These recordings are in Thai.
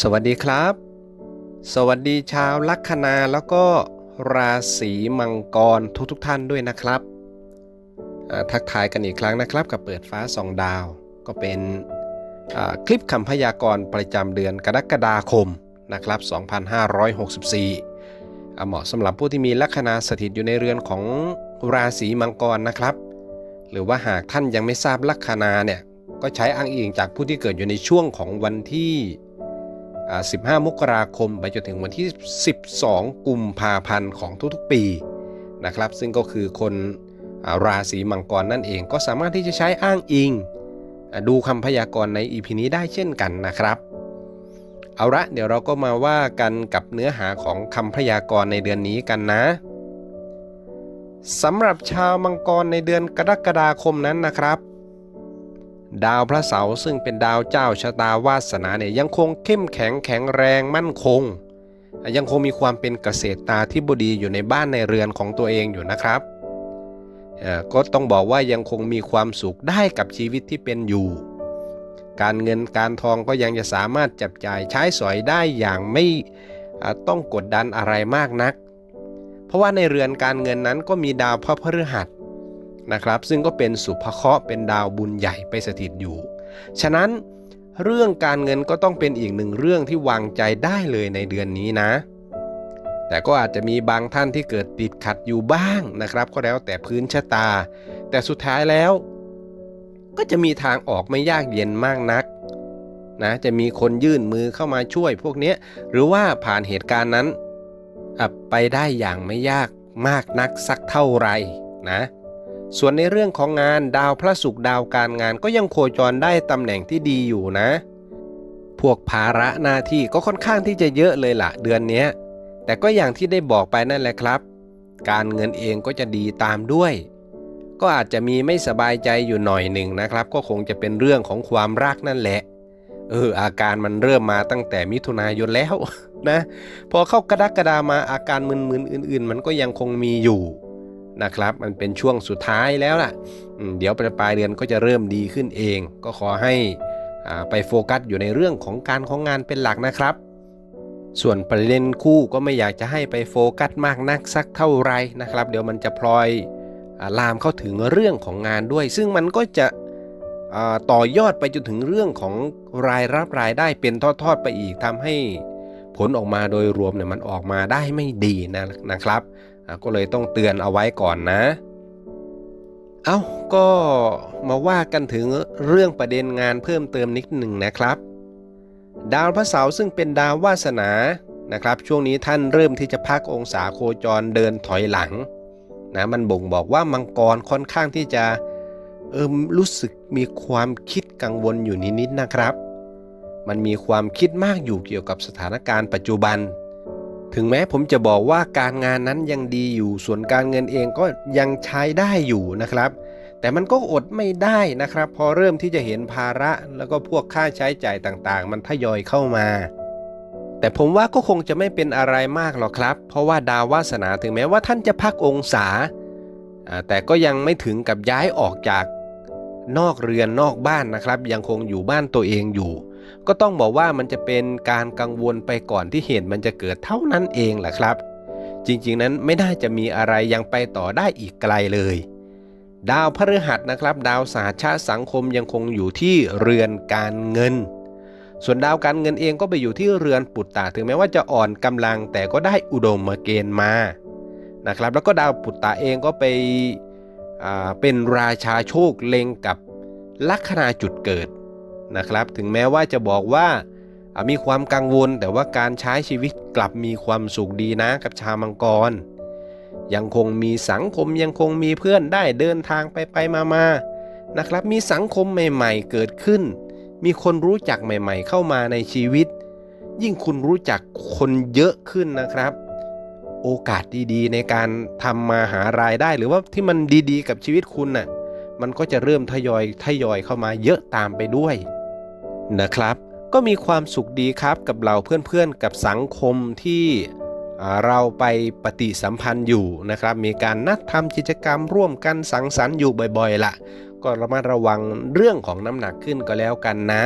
สวัสดีครับ สวัสดีชาวลัคนาแล้วก็ราศีมังกรทุกๆทท่านด้วยนะครับ ทักทายกันอีกครั้งนะครับกับเปิดฟ้าสองดาว ก็เป็นคลิปคำพยากรณ์ประจำเดือนกรกฎาคมนะครับ 2564อ่เหมาะสำหรับผู้ที่มีลัคนาสถิตอยู่ในเรือนของราศีมังกรนะครับ หรือว่าหากท่านยังไม่ทราบลัคนาเนี่ยก็ใช้อ้างอิงจากผู้ที่เกิดอยู่ในช่วงของวันที่ 15 มกราคม ไปจนถึงวันที่ 12 กุมภาพันธ์ของทุกๆปีนะครับ ซึ่งก็คือคนอราศีมังกรนั่นเองก็สามารถที่จะใช้อ้างอิง ดูคำพยากรณ์ใน EP นี้ได้เช่นกันนะครับ เอาละเดี๋ยวเราก็มาว่ากันกับเนื้อหาของคำพยากรณ์ในเดือนนี้กันนะสำหรับชาวมังกรในเดือนกรกฎาคมนั้นนะครับ ดาวพระเสาร์ซึ่งเป็นดาวเจ้าชะตาวาสนาเนี่ยยังคงเข้มแข็งแข็งแรงมั่นคง ยังคงมีความเป็นเกษตรตาธิบดีอยู่ในบ้านในเรือนของตัวเองอยู่นะครับอ่อก็ต้องบอกว่ายังคงมีความสุขได้กับชีวิตที่เป็นอยู่ การเงินการทองก็ยังจะสามารถจับจ่ายใช้สอยได้อย่างไม่ต้องกดดันอะไรมากนัก เพราะว่าในเรือนการเงินนั้นก็มีดาวพระพฤหัส นะครับ ซึ่งก็เป็นสุภเคราะห์เป็นดาวบุญใหญ่ไปสถิตอยู่ ฉะนั้นเรื่องการเงินก็ต้องเป็นอีกหนึ่งเรื่องที่วางใจได้เลยในเดือนนี้นะ แต่ก็อาจจะมีบางท่านที่เกิดติดขัดอยู่บ้างนะครับ ก็แล้วแต่พื้นชะตา แต่สุดท้ายแล้ว ก็จะมีทางออกไม่ยากเย็นมากนักนะจะมีคนยื่นมือเข้ามาช่วยพวกนี้หรือว่าผ่านเหตุการณ์นั้นไปได้อย่างไม่ยากมากนักสักเท่าไหร่นะ ส่วนในเรื่องของงานดาวพระศุกร์ดาวการงานก็ยังโคจรได้ตำแหน่งที่ดีอยู่นะ พวกภาระหน้าที่ก็ค่อนข้างที่จะเยอะเลยล่ะเดือนนี้แต่ก็อย่างที่ได้บอกไปนั่นแหละครับ การเงินเองก็จะดีตามด้วย ก็อาจจะมีไม่สบายใจอยู่หน่อยหนึ่งนะครับ ก็คงจะเป็นเรื่องของความรักนั่นแหละเอออาการมันเริ่มมาตั้งแต่มิถุนายนแล้วนะ พอเข้ากระดากฎามาอาการมึนๆอื่น ๆ มันก็ยังคงมีอยู่ นะครับ มันเป็นช่วงสุดท้ายแล้วล่ะ เดี๋ยวปลายปลายเดือนก็จะเริ่มดีขึ้นเอง ก็ขอให้ไปโฟกัสอยู่ในเรื่องของการของงานเป็นหลักนะครับ ส่วนประเด็นคู่ก็ไม่อยากจะให้ไปโฟกัสมากนักสักเท่าไหรนะครับ เดี๋ยวมันจะพลอยลามเข้าถึงเรื่องของงานด้วย ซึ่งมันก็จะต่อยอดไปจนถึงเรื่องของรายรับรายได้เป็นทอดๆไปอีกทำให้ผลออกมาโดยรวมเนี่ยมันออกมาได้ไม่ดีนะนะครับ ก็เลยต้องเตือนเอาไว้ก่อนนะ เอา้าก็มาว่ากันถึงเรื่องประเด็นงานเพิ่มเติมนิดหนึ่งนะครับ ดาวพระเสาร์ซึ่งเป็นดาววาสนานะครับ ช่วงนี้ท่านเริ่มที่จะพักองศาโคจรเดินถอยหลังนะมันบ่งบอกว่ามังกรค่อนข้างที่จะเอิมรู้สึกมีความคิดกังวลอยู่นิดๆนะครับ มันมีความคิดมากอยู่เกี่ยวกับสถานการณ์ปัจจุบัน ถึงแม้ผมจะบอกว่าการงานนั้นยังดีอยู่ ส่วนการเงินเองก็ยังใช้ได้อยู่นะครับ แต่มันก็อดไม่ได้นะครับ พอเริ่มที่จะเห็นภาระแล้วก็พวกค่าใช้จ่ายต่างๆ มันทยอยเข้ามา แต่ผมว่าก็คงจะไม่เป็นอะไรมากหรอกครับ เพราะว่าดาววาสนาถึงแม้ว่าท่านจะพักองศาอ่าแต่ก็ยังไม่ถึงกับย้ายออกจากนอกเรือนนอกบ้านนะครับ ยังคงอยู่บ้านตัวเองอยู่ ก็ต้องบอกว่ามันจะเป็นการกังวลไปก่อนที่เหตุมันจะเกิดเท่านั้นเองแหละครับ จริงๆนั้นไม่น่าจะมีอะไรยังไปต่อได้อีกไกลเลย ดาวพฤหัสนะครับ ดาวสาชาสังคมยังคงอยู่ที่เรือนการเงิน ส่วนดาวการเงินเองก็ไปอยู่ที่เรือนปุตตะถึงแม้ว่าจะอ่อนกำลังแต่ก็ได้อุดมเกณฑ์มานะครับ แล้วก็ดาวปุตตะเองก็ไปเป็นราชาโชคเล็งกับลัคนาจุดเกิด นะครับ ถึงแม้ว่าจะบอกว่ามีความกังวล แต่ว่าการใช้ชีวิตกลับมีความสุขดีนะกับชาวมังกร ยังคงมีสังคมยังคงมีเพื่อนได้เดินทางไปไปมามานะครับ มีสังคมใหม่ ๆ เกิดขึ้น มีคนรู้จักใหม่ ๆ เข้ามาในชีวิต ยิ่งคุณรู้จักคนเยอะขึ้นนะครับ โอกาสดีๆ ในการทำมาหารายได้หรือว่าที่มันดีๆ กับชีวิตคุณน่ะมันก็จะเริ่มทยอยทยอยเข้ามาเยอะตามไปด้วย นะครับ ก็มีความสุขดีครับกับเราเพื่อนๆกับสังคมที่เราไปปฏิสัมพันธ์อยู่นะครับ มีการนัดทำกิจกรรมร่วมกันสังสรรค์อยู่บ่อยๆละก็ระมัดระวังเรื่องของน้ำหนักขึ้นก็แล้วกันนะ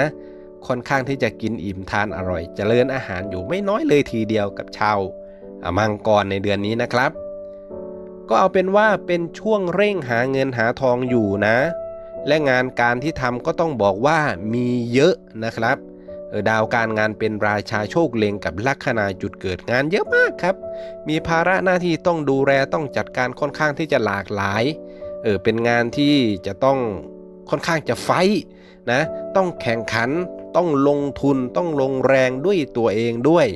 ค่อนข้างที่จะกินอิ่มทานอร่อยเจริญอาหารอยู่ไม่น้อยเลยทีเดียวกับชาวมังกรในเดือนนี้นะครับ ก็เอาเป็นว่าเป็นช่วงเร่งหาเงินหาทองอยู่นะ และงานการที่ทำก็ต้องบอกว่ามีเยอะนะครับดาวการงานเป็นราชาโชคเลงกับลัคนาจุดเกิดงานเยอะมากครับ มีภาระหน้าที่ต้องดูแลต้องจัดการค่อนข้างที่จะหลากหลายเออเป็นงานที่จะต้องค่อนข้างจะไฟนะต้องแข่งขันต้องลงทุนต้องลงแรงด้วยตัวเองด้วย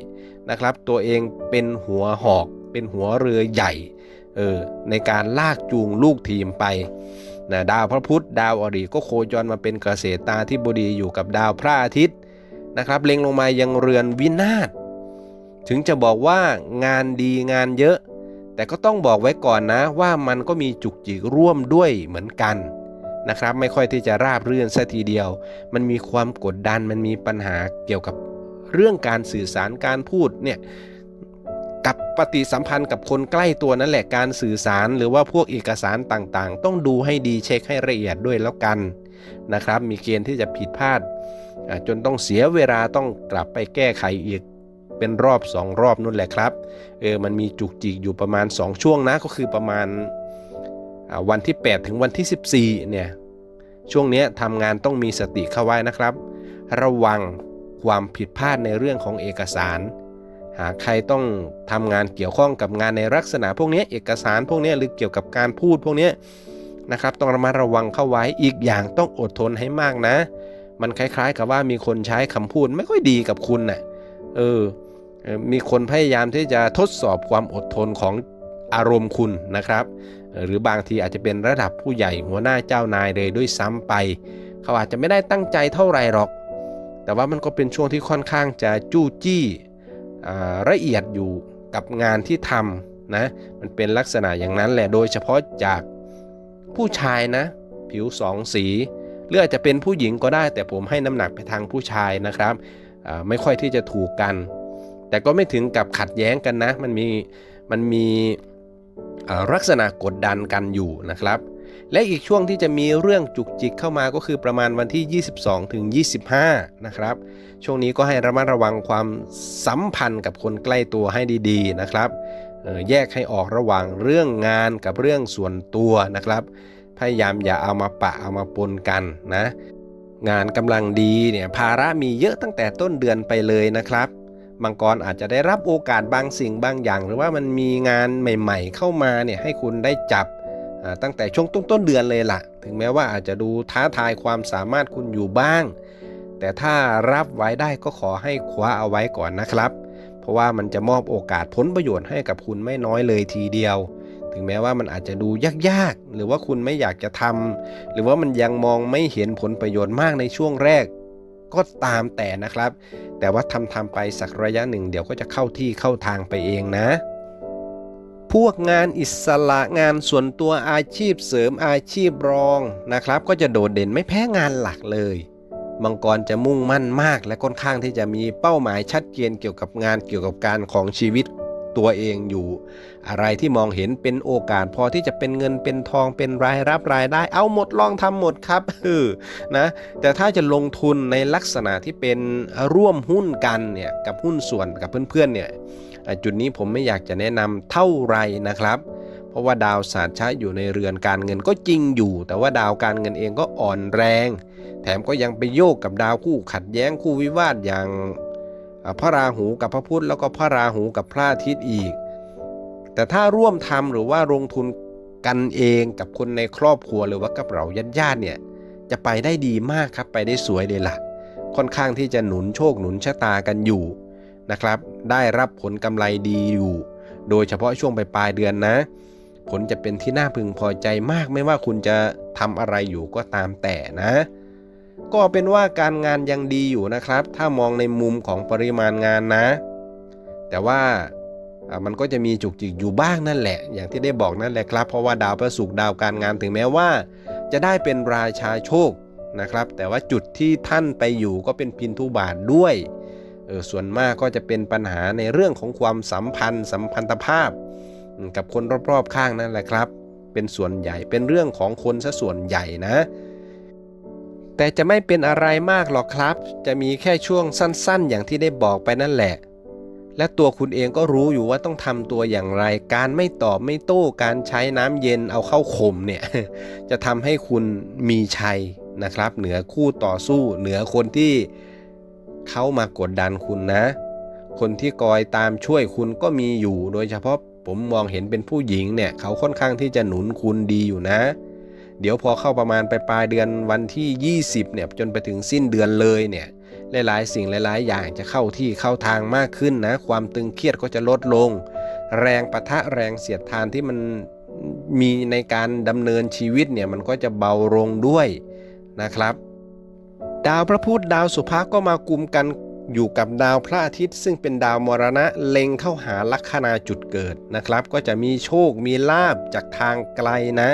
นะครับ ตัวเองเป็นหัวหอก เป็นหัวเรือใหญ่เออในการลากจูงลูกทีมไป นะดาวพระพุธดาวอริก็โคจรมาเป็นเกษตราธิบดีอยู่กับดาวพระอาทิตย์นะครับ เล็งลงมายังเรือนวินาศถึงจะบอกว่างานดีงานเยอะ แต่ก็ต้องบอกไว้ก่อนนะว่ามันก็มีจุกจิกร่วมด้วยเหมือนกันนะครับ ไม่ค่อยที่จะราบรื่นซะทีเดียว มันมีความกดดันมันมีปัญหาเกี่ยวกับเรื่องการสื่อสารการพูดเนี่ย กับปฏิสัมพันธ์กับคนใกล้ตัวนั่นแหละการสื่อสาร หรือว่าพวกเอกสารต่างๆ ต้องดูให้ดีเช็คให้ละเอียดด้วยแล้วกันนะครับ มีเกณฑ์ที่จะผิดพลาด จนต้องเสียเวลาต้องกลับไปแก้ไขอีกเป็นรอบ 2 รอบนู่นแหละครับเออมันมีจุกจิกอยู่ประมาณ 2 ช่วงนะก็คือประมาณวันที่ 8 ถึงวันที่ 14เนี่ยช่วงนี้ทำงานต้องมีสติเข้าไว้นะครับ ระวังความผิดพลาดในเรื่องของเอกสาร หากใครต้องทำงานเกี่ยวข้องกับงานในลักษณะพวกนี้เอกสารพวกนี้หรือเกี่ยวกับการพูดพวกนี้นะครับต้องระมัดระวังเข้าไว้อีกอย่างต้องอดทนให้มากนะ มันคล้ายๆ กับว่ามีคนใช้คำพูดไม่ค่อยดีกับคุณน่ะเออมีคนพยายามที่จะทดสอบความอดทนของอารมณ์คุณนะครับ หรือบางทีอาจจะเป็นระดับผู้ใหญ่หัวหน้าเจ้านายเลยด้วยซ้ำไป เขาอาจจะไม่ได้ตั้งใจเท่าไหรหรอก แต่ว่ามันก็เป็นช่วงที่ค่อนข้างจะจู้จี้ ละเอียดอยู่กับงานที่ทำนะมันเป็นลักษณะอย่างนั้นแหละโดยเฉพาะจากผู้ชายนะ ผิวสองสีหรืออาจจะเป็นผู้หญิงก็ได้ แต่ผมให้น้ำหนักไปทางผู้ชายนะครับไม่ค่อยที่จะถูกกัน แต่ก็ไม่ถึงกับขัดแย้งกันนะ มันมีมันมีลักษณะกดดันกันอยู่นะครับ และอีกช่วงที่จะมีเรื่องจุกจิกเข้ามาก็คือประมาณวันที่ 22 ถึง 25 นะครับ ช่วงนี้ก็ให้ระมัดระวังความสัมพันธ์กับคนใกล้ตัวให้ดีๆนะครับออแยกให้ออกระหว่างเรื่องงานกับเรื่องส่วนตัวนะครับ พยายามอย่าเอามาปะเอามาปนกันนะ งานกำลังดีเนี่ยภาระมีเยอะตั้งแต่ต้นเดือนไปเลยนะครับมังกรอาจจะได้รับโอกาสบางสิ่งบางอย่าง หรือว่ามันมีงานใหม่ ๆ เข้ามาเนี่ยให้คุณได้จับ ตั้งแต่ช่วงต้นต้นๆเดือนเลยล่ะ ถึงแม้ว่าอาจจะดูท้าทายความสามารถคุณอยู่บ้าง แต่ถ้ารับไว้ได้ก็ขอให้คว้าเอาไว้ก่อนนะครับ เพราะว่ามันจะมอบโอกาสผลประโยชน์ให้กับคุณไม่น้อยเลยทีเดียว ถึงแม้ว่ามันอาจจะดูยากๆ หรือว่าคุณไม่อยากจะทำหรือว่ามันยังมองไม่เห็นผลประโยชน์มากในช่วงแรกก็ตามแต่นะครับ แต่ว่าทำทำไปสักระยะหนึ่งเดี๋ยวก็จะเข้าที่เข้าทางไปเองนะ พวกงานอิสระงานส่วนตัวอาชีพเสริมอาชีพรองนะครับ ก็จะโดดเด่นไม่แพ้งานหลักเลยมังกรจะมุ่งมั่นมาก และค่อนข้างที่จะมีเป้าหมายชัดเจนเกี่ยวกับงานเกี่ยวกับการของชีวิตตัวเองอยู่ อะไรที่มองเห็นเป็นโอกาสพอที่จะเป็นเงินเป็นทองเป็นรายรับรายได้เอาหมดลองทำหมดครับเออนะแต่ถ้าจะลงทุนในลักษณะที่เป็นร่วมหุ้นกันเนี่ยกับหุ้นส่วนกับเพื่อนๆเนี่ย จุดนี้ผมไม่อยากจะแนะนำเท่าไรนะครับ เพราะว่าดาวศาสตร์ช้าอยู่ในเรือนการเงินก็จริงอยู่ แต่ว่าดาวการเงินเองก็อ่อนแรง แถมก็ยังไปโยกกับดาวคู่ขัดแย้งคู่วิวาทอย่างพระราหูกับพระพุธแล้วก็พระราหูกับพระอาทิตย์อีก แต่ถ้าร่วมทำหรือว่าลงทุนกันเองกับคนในครอบครัวหรือว่ากับเราญาติๆเนี่ยจะไปได้ดีมากครับไปได้สวยเลยล่ะ ค่อนข้างที่จะหนุนโชคหนุนชะตากันอยู่ นะครับ ได้รับผลกำไรดีอยู่ โดยเฉพาะช่วงปลายเดือนนะ ผลจะเป็นที่น่าพึงพอใจมากไม่ว่าคุณจะทำอะไรอยู่ก็ตามแต่นะ ก็เป็นว่าการงานยังดีอยู่นะครับ ถ้ามองในมุมของปริมาณงานนะ แต่ว่ามันก็จะมีจุกจิกอยู่บ้างนั่นแหละ อย่างที่ได้บอกนั่นแหละครับ เพราะว่าดาวพระศุกร์ดาวการงานถึงแม้ว่า จะได้เป็นราชาโชคนะครับ แต่ว่าจุดที่ท่านไปอยู่ก็เป็นพินทุบาทด้วย ออส่วนมากก็จะเป็นปัญหาในเรื่องของความสัมพันธ์ สัมพันธภาพ กับคนรอบๆข้างนั่นแหละครับ เป็นส่วนใหญ่เป็นเรื่องของคนซะส่วนใหญ่นะแแต่จะไม่เป็นอะไรมากหรอกครับ จะมีแค่ช่วงสั้นๆ อย่างที่ได้บอกไปนั่นแหละ และตัวคุณเองก็รู้อยู่ว่าต้องทำตัวอย่างไร การไม่ตอบไม่โต้การใช้น้ำเย็นเอาเข้าข่มเนี่ยจะทำให้คุณมีชัยนะครับ เหนือคู่ต่อสู้เหนือคนที่ เขามากดดันคุณนะ คนที่คอยตามช่วยคุณก็มีอยู่ โดยเฉพาะผมมองเห็นเป็นผู้หญิงเนี่ย เขาค่อนข้างที่จะหนุนคุณดีอยู่นะ เดี๋ยวพอเข้าประมาณไปปลายเดือนวันที่ 20 เนี่ยจนไปถึงสิ้นเดือนเลยเนี่ยหลายๆ สิ่งหลาย ๆ อย่างจะเข้าที่เข้าทางมากขึ้นนะ ความตึงเครียดก็จะลดลง แรงปะทะแรงเสียดทานที่มันมีในการดำเนินชีวิตเนี่ยมันก็จะเบาลงด้วยนะครับ ดาวพระพุธดาวสุภาก็มากุมกันอยู่กับดาวพระอาทิตย์ ซึ่งเป็นดาวมรณะเล็งเข้าหาลัคนาจุดเกิดนะครับ ก็จะมีโชคมีลาบจากทางไกลนะ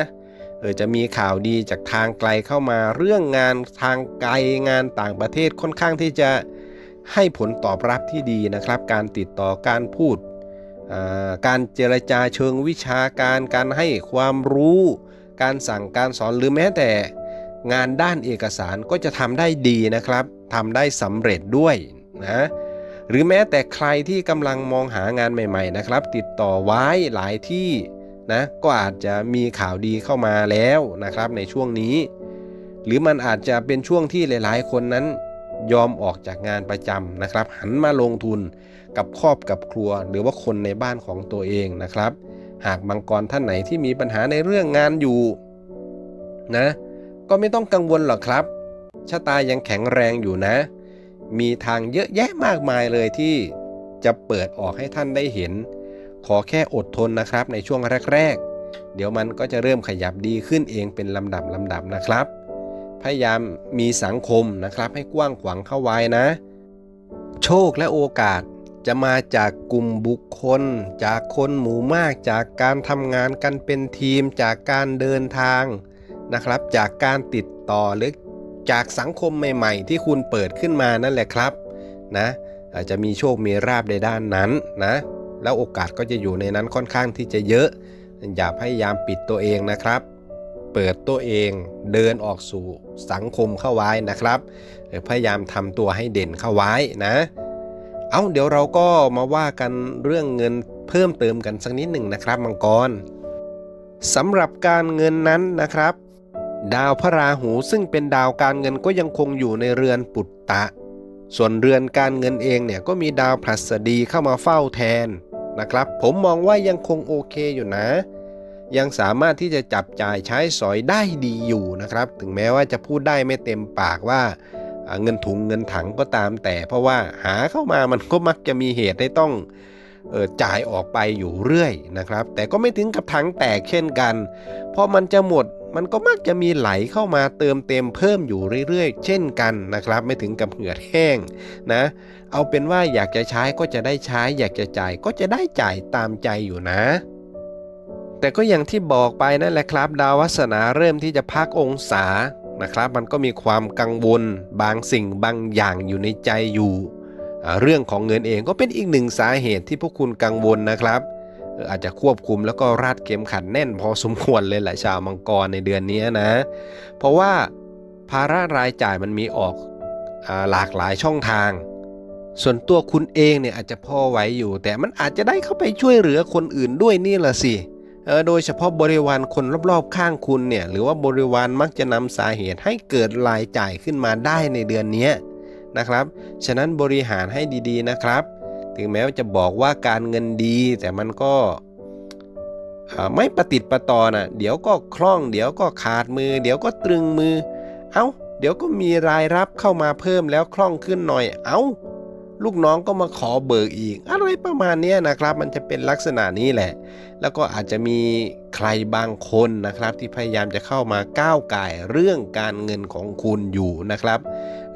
เออจะมีข่าวดีจากทางไกลเข้ามาเรื่องงานทางไกลงานต่างประเทศค่อนข้างที่จะให้ผลตอบรับที่ดีนะครับ การติดต่อการพูด การเจรจาเชิงวิชาการ การให้ความรู้ การสั่งการสอนหรือแม้แต่ งานด้านเอกสารก็จะทำได้ดีนะครับทำได้สำเร็จด้วยนะหรือแม้แต่ใครที่กำลังมองหางานใหม่ ๆ นะครับ ติดต่อไว้หลายที่นะก็อาจจะมีข่าวดีเข้ามาแล้วนะครับในช่วงนี้ หรือมันอาจจะเป็นช่วงที่หลาย ๆ คนนั้นยอมออกจากงานประจำนะครับ หันมาลงทุนกับครอบกับครัว หรือว่าคนในบ้านของตัวเองนะครับ หากมังกรท่านไหนที่มีปัญหาในเรื่องงานอยู่นะ ก็ไม่ต้องกังวลหรอกครับ ชะตายังแข็งแรงอยู่นะ มีทางเยอะแยะมากมายเลยที่จะเปิดออกให้ท่านได้เห็น ขอแค่อดทนนะครับในช่วงแรก ๆ เดี๋ยวมันก็จะเริ่มขยับดีขึ้นเองเป็นลำดับลำดับนะครับ พยายามมีสังคมนะครับให้กว้างขวางเข้าไว้นะ โชคและโอกาสจะมาจากกลุ่มบุคคล จากคนหมู่มากจากการทำงานกันเป็นทีมจากการเดินทาง นะครับ จากการติดต่อหรือจากสังคมใหม่ๆ ที่คุณเปิดขึ้นมานั่นแหละครับนะอาจจะมีโชคมีราบในด้านนั้นนะแล้วโอกาสก็จะอยู่ในนั้นค่อนข้างที่จะเยอะ อย่าพยายามปิดตัวเองนะครับ เปิดตัวเองเดินออกสู่สังคมเข้าไว้นะครับเออพยายามทำตัวให้เด่นเข้าไว้นะ เอาเดี๋ยวเราก็มาว่ากันเรื่องเงินเพิ่มเติมกันสักนิดหนึ่งนะครับมังกรสำหรับการเงินนั้นนะครับ ดาวพระราหูซึ่งเป็นดาวการเงินก็ยังคงอยู่ในเรือนปุตตะ ส่วนเรือนการเงินเองเนี่ยก็มีดาวพฤหัสดีเข้ามาเฝ้าแทนนะครับ ผมมองว่ายังคงโอเคอยู่นะ ยังสามารถที่จะจับจ่ายใช้สอยได้ดีอยู่นะครับ ถึงแม้ว่าจะพูดได้ไม่เต็มปากว่าอ่าเงินถุงเงินถังก็ตามแต่ เพราะว่าหาเข้ามามันก็มักจะมีเหตุให้ต้องออจ่ายออกไปอยู่เรื่อยนะครับ แต่ก็ไม่ถึงกับถังแตกเช่นกัน เพอมันจะหมด มันก็มักจะมีไหลเข้ามาเติมเต็มเพิ่มอยู่เรื่อยๆ เช่นกันนะครับ ไม่ถึงกับเหือดแห้งนะ เอาเป็นว่าอยากจะใช้ก็จะได้ใช้ อยากจะจ่ายก็จะได้จ่ายตามใจอยู่นะ แต่ก็อย่างที่บอกไปนั่นแหละครับ ดาววัสนาเริ่มที่จะพักองศานะครับ มันก็มีความกังวล บางสิ่งบางอย่างอยู่ในใจอยู่ เรื่องของเงินเองก็เป็นอีกหนึ่งสาเหตุที่พวกคุณกังวลนะครับ อาจจะควบคุมแล้วก็รัดเข็มขัดแน่นพอสมควรเลยแหละชาวมังกรในเดือนนี้นะ เพราะว่าภาระรายจ่ายมันมีออกอหลากหลายช่องทาง ส่วนตัวคุณเองเนี่ยอาจจะพอไหวอยู่ แต่มันอาจจะได้เข้าไปช่วยเหลือคนอื่นด้วยนี่แหละสิโดยเฉพาะบริวารคนรอบๆ ข้างคุณเนี่ยหรือว่าบริวารมักจะนำสาเหตุให้เกิดรายจ่ายขึ้นมาได้ในเดือนนี้นะครับ ฉะนั้นบริหารให้ดีๆนะครับ ถึงแม้ว่าจะบอกว่าการเงินดี แต่มันก็ไม่ประติดประต่อนะเดี๋ยวก็คล่อง เดี๋ยวก็ขาดมือ เดี๋ยวก็ตรึงมือ เอ้า เดี๋ยวก็มีรายรับเข้ามาเพิ่มแล้วคล่องขึ้นหน่อย เอ้า ลูกน้องก็มาขอเบิกอีก อะไรประมาณนี้นะครับ มันจะเป็นลักษณะนี้แหละ แล้วก็อาจจะมีใครบางคนนะครับ ที่พยายามจะเข้ามาก้าวไก่เรื่องการเงินของคุณอยู่นะครับ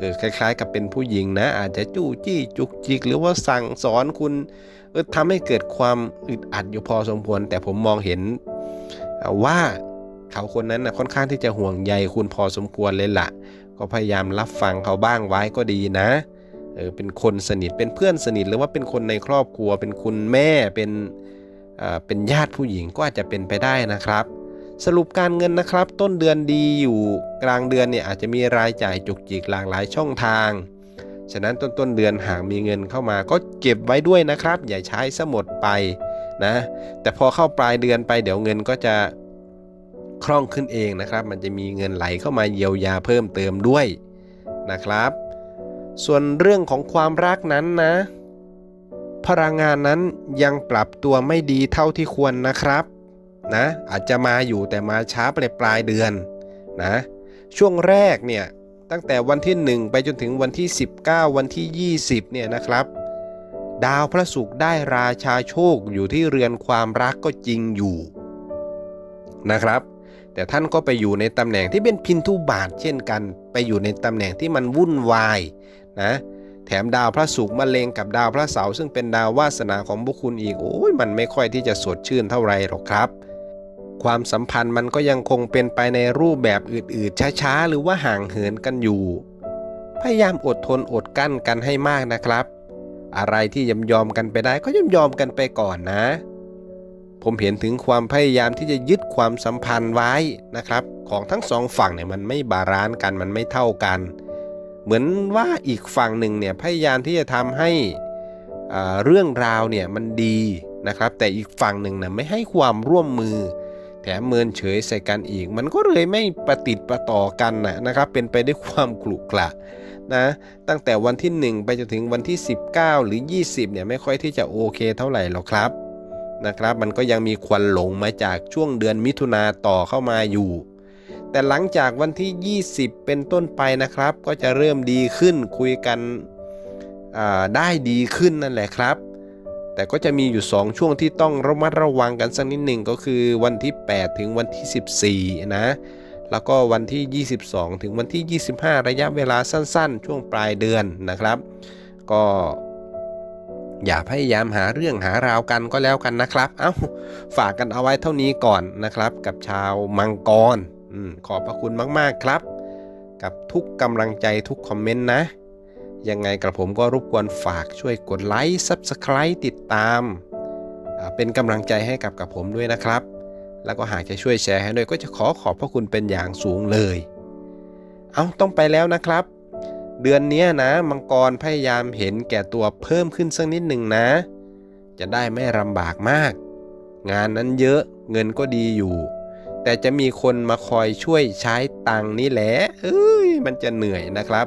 ออคล้ายๆ กับเป็นผู้หญิงนะ อาจจะจู้จี้จุกจิก หรือว่าสั่งสอนคุณเออทำให้เกิดความอึดอัดอยู่พอสมควร แต่ผมมองเห็นว่าเขาคนนั้นนะค่อนข้างที่จะห่วงใยคุณพอสมควรเลยล่ะ ก็พยายามรับฟังเขาบ้างไว้ก็ดีนะเออเป็นคนสนิทเป็นเพื่อนสนิทหรือว่าเป็นคนในครอบครัว เป็นคุณแม่เป็นเออเป็นญาติผู้หญิงก็อาจจะเป็นไปได้นะครับ สรุปการเงินนะครับ ต้นเดือนดีอยู่กลางเดือนเนี่ยอาจจะมีรายจ่ายจุกจิกหลากหลายช่องทาง ฉะนั้นต้นต้นเดือนหากมีเงินเข้ามาก็เก็บไว้ด้วยนะครับ อย่าใช้ซะหมดไปนะแต่พอเข้าปลายเดือนไปเดี๋ยวเงินก็จะคล่องขึ้นเองนะครับ มันจะมีเงินไหลเข้ามาเยียวยาเพิ่มเติมด้วยนะครับ ส่วนเรื่องของความรักนั้นนะ พลังงานนั้นยังปรับตัวไม่ดีเท่าที่ควรนะครับ นะอาจจะมาอยู่แต่มาช้าปลายปลายเดือนนะช่วงแรกเนี่ยตั้งแต่วันที่ 1 ไปจนถึงวันที่ 19 วันที่ 20เนี่ยนะครับ ดาวพระศุกร์ได้ราชาโชคอยู่ที่เรือนความรักก็จริงอยู่นะครับ แต่ท่านก็ไปอยู่ในตำแหน่งที่เป็นพินทุบาทเช่นกัน ไปอยู่ในตำแหน่งที่มันวุ่นวายนะแถมดาวพระศุกร์มาเลงกับดาวพระเสาร์ซึ่งเป็นดาววาสนาของบุคคุณอีกโอ้ยมันไม่ค่อยที่จะสดชื่นเท่าไรหรอกครับ ความสัมพันธ์มันก็ยังคงเป็นไปในรูปแบบอืดๆช้าๆ หรือว่าห่างเหินกันอยู่ พยายามอดทนอดกั้นกันให้มากนะครับ อะไรที่ยอมยอมกันไปได้ก็ยอมยอมกันไปก่อนนะ ผมเห็นถึงความพยายามที่จะยึดความสัมพันธ์ไว้นะครับ ของทั้งสองฝั่งเนี่ยมันไม่บาลานซ์กันมันไม่เท่ากัน เหมือนว่าอีกฝั่งหนึ่งเนี่ยพยายามที่จะทำให้เรื่องราวเนี่ยมันดีนะครับ แต่อีกฝั่งหนึ่งนะไม่ให้ความร่วมมือ แถมเมินเฉยใส่กันอีก มันก็เลยไม่ประติดประต่อกันนะนะครับ เป็นไปด้วยความขลุกขระนะตั้งแต่วันที่ 1 ไปจนถึงวันที่ 19 หรือ 20เนี่ยไม่ค่อยที่จะโอเคเท่าไหร่หรอกครับนะครับมันก็ยังมีควันหลงมาจากช่วงเดือนมิถุนาต่อเข้ามาอยู่ แต่หลังจากวันที่ 20 เป็นต้นไปนะครับ ก็จะเริ่มดีขึ้นคุยกันได้ดีขึ้นนั่นแหละครับ แต่ก็จะมีอยู่ 2 ช่วงที่ต้องระมัดระวังกันสักนิดหนึ่งก็คือวันที่ 8 ถึงวันที่ 14 นะ แล้วก็วันที่ 22 ถึงวันที่ 25 ระยะเวลาสั้นๆ ช่วงปลายเดือนนะครับ ก็อย่าพยายามหาเรื่องหาราวกันก็แล้วกันนะครับ เอา้า ฝากกันเอาไว้เท่านี้ก่อนนะครับ กับชาวมังกรอขอบพระคุณมากๆครับ กับทุกกำลังใจทุกคอมเมนต์นะ ยังไงกระผมก็รบกวนฝากช่วยกดไลค์ Subscribe ติดตาม เป็นกำลังใจให้กับกับผมด้วยนะครับ แล้วก็หากจะช่วยแชร์ให้ด้วยก็จะขอขอบพระคุณเป็นอย่างสูงเลย เอาต้องไปแล้วนะครับ เดือนนี้นะมังกรพยายามเห็นแก่ตัวเพิ่มขึ้นสักนิดหนึ่งนะ จะได้ไม่ลำบากมาก งานนั้นเยอะเงินก็ดีอยู่ แต่จะมีคนมาคอยช่วยใช้ตังนี่แหละเอ้ยมันจะเหนื่อยนะครับ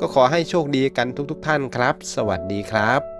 ก็ขอให้โชคดีกันทุกๆทท่านครับ สวัสดีครับ